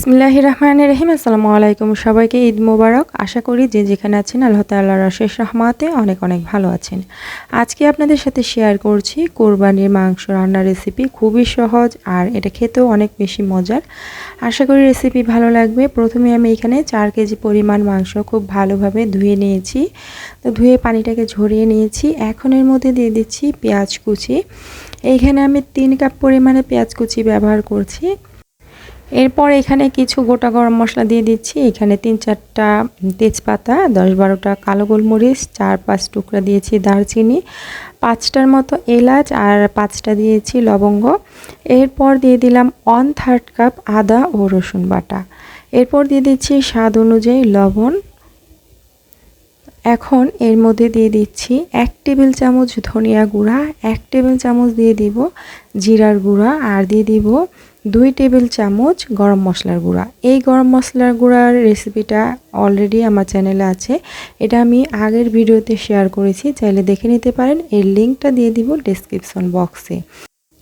ইসমিল্লাহ রহমান রহিম আসসালামু আলাইকুম সবাইকে, ঈদ মোবারক। আশা করি যে যেখানে আছেন আল্লাহ তাল্লাহ শেষ রহমাতে অনেক অনেক ভালো আছেন। আজকে আপনাদের সাথে শেয়ার করছি কোরবানির মাংস রান্নার রেসিপি খুবই সহজ আর এটা খেতেও অনেক বেশি মজার। আশা করি রেসিপি ভালো লাগবে। প্রথমে আমি এখানে চার কেজি পরিমাণ মাংস খুব ভালোভাবে ধুয়ে নিয়েছি। তো ধুয়ে পানিটাকে ঝরিয়ে নিয়েছি। এখন এর মধ্যে দিয়ে দিচ্ছি পেঁয়াজ কুচি। এইখানে আমি তিন কাপ পরিমাণে পেঁয়াজ কুচি ব্যবহার করছি। এরপর এখানে কিছু গোটা গরম মশলা দিয়ে দিচ্ছি। এখানে তিন চারটা তেজপাতা, দশ বারোটা কালো গোলমরিচ, চার পাঁচ টুকরা দিয়েছি দারচিনি, পাঁচটার মতো এলাচ আর পাঁচটা দিয়েছি লবঙ্গ। এরপর দিয়ে দিলাম ওয়ান থার্ড কাপ আদা ও রসুন বাটা। এরপর দিয়ে দিচ্ছি স্বাদ অনুযায়ী লবণ। এখন এর মধ্যে দিয়ে দিচ্ছি এক টেবিল চামচ ধনিয়া গুঁড়া, এক টেবিল চামচ দিয়ে দিব জিরার গুঁড়া আর দিয়ে দিব দুই টেবিল চামচ গরম মশলার গুঁড়া। এই গরম মশলার গুঁড়ার রেসিপিটা অলরেডি আমার চ্যানেলে আছে। এটা আমি আগের ভিডিওতে শেয়ার করেছি, চাইলে দেখে নিতে পারেন। এর লিঙ্কটা দিয়ে দিব ডিসক্রিপশন বক্সে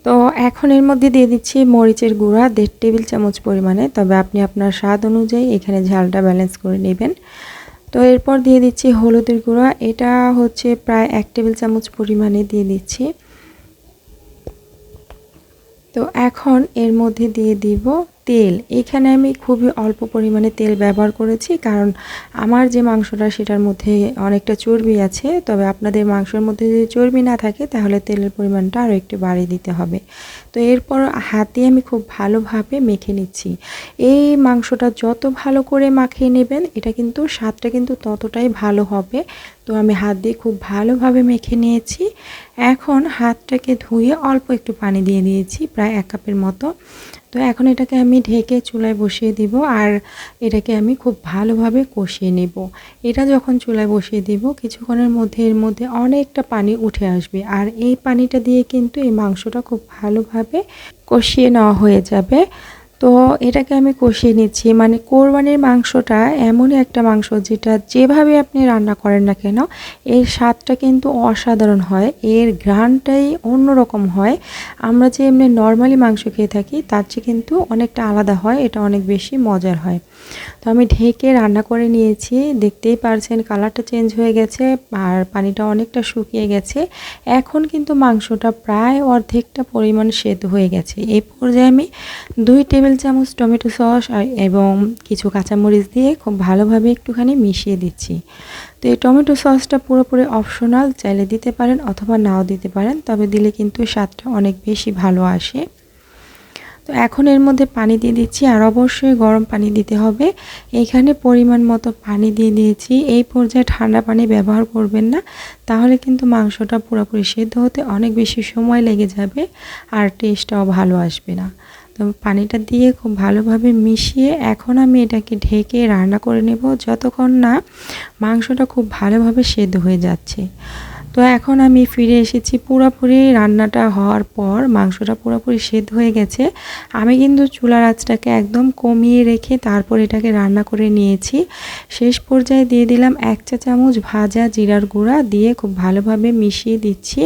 তো এখন এর মধ্যে দিয়ে দিচ্ছি মরিচের গুঁড়া, দেড় টেবিল চামচ পরিমাণে। তবে আপনি আপনার স্বাদ অনুযায়ী এখানে ঝালটা ব্যালেন্স করে নেবেন। তো এরপর দিয়ে দিচ্ছি হলুদের গুঁড়া। এটা হচ্ছে প্রায় এক টেবিল চামচ পরিমাণে দিয়ে দিচ্ছি। তো এখন এর মধ্যে দিয়ে দিব তেল। এখানে আমি খুবই অল্প পরিমাণে তেল ব্যবহার করেছি কারণ আমার যে মাংসটা সেটার মধ্যে অনেকটা চর্বি আছে। তবে আপনাদের মাংসের মধ্যে যদি চর্বি না থাকে তাহলে তেলের পরিমাণটা আরও একটু বাড়িয়ে দিতে হবে। তো এরপর হাতে আমি খুব ভালোভাবে মেখে নিচ্ছি। এই মাংসটা যত ভালো করে মাখিয়ে নেবেন, এটা কিন্তু স্বাদটা কিন্তু ততটাই ভালো হবে। তো আমি হাত দিয়ে খুব ভালোভাবে মেখে নিয়েছি। এখন হাতটাকে ধুয়ে অল্প একটু পানি দিয়ে দিয়েছি, প্রায় এক কাপের মতো। তো এখন এটাকে আমি ঢেকে চুলায় বসিয়ে দিব আর এটাকে আমি খুব ভালোভাবে কষিয়ে নেব। এটা যখন চুলায় বসিয়ে দিব, কিছুক্ষণের মধ্যে এর মধ্যে অনেকটা পানি উঠে আসবে আর এই পানিটা দিয়ে কিন্তু এই মাংসটা খুব ভালোভাবে কষিয়ে নেওয়া হয়ে যাবে। তো এটাকে আমি কষিয়ে নিচ্ছি। মানে কোরবানির মাংসটা এমনই একটা মাংস যেটা যেভাবে আপনি রান্না করেন না কেন, এর স্বাদটা কিন্তু অসাধারণ হয়, এর ঘ্রাণটাই অন্যরকম হয়। আমরা যে এমনি নর্মালি মাংস খেয়ে থাকি, তার চেয়ে কিন্তু অনেকটা আলাদা হয়, এটা অনেক বেশি মজার হয়। তো আমি ঢেকে রান্না করে নিয়েছি, দেখতেই পারছেন কালারটা চেঞ্জ হয়ে গেছে আর পানিটা অনেকটা শুকিয়ে গেছে। এখন কিন্তু মাংসটা প্রায় অর্ধেকটা পরিমাণ সেদ্ধ হয়ে গেছে। এই পর্যায়ে আমি দুই টেবিল চামচ টমেটো সস এবং কিছু কাঁচামরিচ দিয়ে খুব ভালোভাবে একটুখানি মিশিয়ে দিচ্ছি। তো এই টমেটো সসটা পুরোপুরি অপশনাল চাইলে দিতে পারেন অথবা নাও দিতে পারেন, তবে দিলে কিন্তু স্বাদটা অনেক বেশি ভালো আসে। তো এখন এর মধ্যে পানি দিয়ে দিচ্ছি, আর অবশ্যই গরম পানি দিতে হবে। এখানে পরিমাণ মতো পানি দিয়ে দিয়েছি। এই পর্যায়ে ঠান্ডা পানি ব্যবহার করবেন না, তাহলে কিন্তু মাংসটা পুরোপুরি সেদ্ধ হতে অনেক বেশি সময় লেগে যাবে, আর টেস্টটাও ভালো আসবে না। তো পানিটা দিয়ে খুব ভালোভাবে মিশিয়ে এখন আমি এটাকে ঢেকে রান্না করে নেব। যতক্ষণ না মাংসটা খুব ভালোভাবে সেদ্ধ হয়ে যাচ্ছে। তো এখন আমি ফিরে এসেছি পুরোপুরি রান্নাটা হওয়ার পর, মাংসটা পুরোপুরি সেদ্ধ হয়ে গেছে। আমি কিন্তু চুলার আঁচটাকে একদম কমিয়ে রেখে তারপর এটাকে রান্না করে নিয়েছি। শেষ পর্যায়ে দিয়ে দিলাম এক চা চামচ ভাজা জিরার গুঁড়া দিয়ে খুব ভালোভাবে মিশিয়ে দিচ্ছি।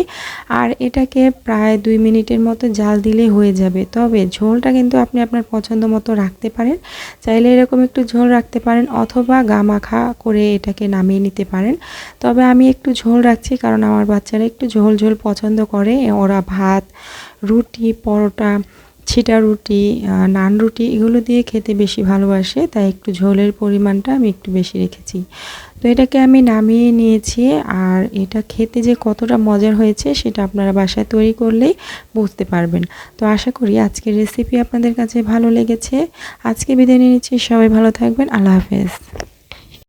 আর এটাকে প্রায় দুই মিনিটের মতো জাল দিলেই হয়ে যাবে। তবে ঝোলটা কিন্তু আপনি আপনার পছন্দ মতো রাখতে পারেন। চাইলে এরকম একটু ঝোল রাখতে পারেন অথবা গামাখা করে এটাকে নামিয়ে নিতে পারেন। তবে আমি একটু ঝোল রাখছি কারণ আমার বাচ্চারা একটু ঝোল ঝোল পছন্দ করে। ওরা ভাত, রুটি, পরোটা, ছিটা রুটি নান রুটি এগুলো দিয়ে খেতে বেশি ভালোবাসে, তাই একটু ঝোলের পরিমাণটা আমি একটু বেশি রেখেছি। তো এটাকে আমি নামিয়ে নিয়েছি আর এটা খেতে যে কতটা মজার হয়েছে সেটা আপনারা বাসায় তৈরি করলেই বুঝতে পারবেন। তো আশা করি আজকের রেসিপি আপনাদের কাছে ভালো লেগেছে। আজকে বিদায় নিয়ে নিচ্ছি, সবাই ভালো থাকবেন, আল্লাহ হাফেজ।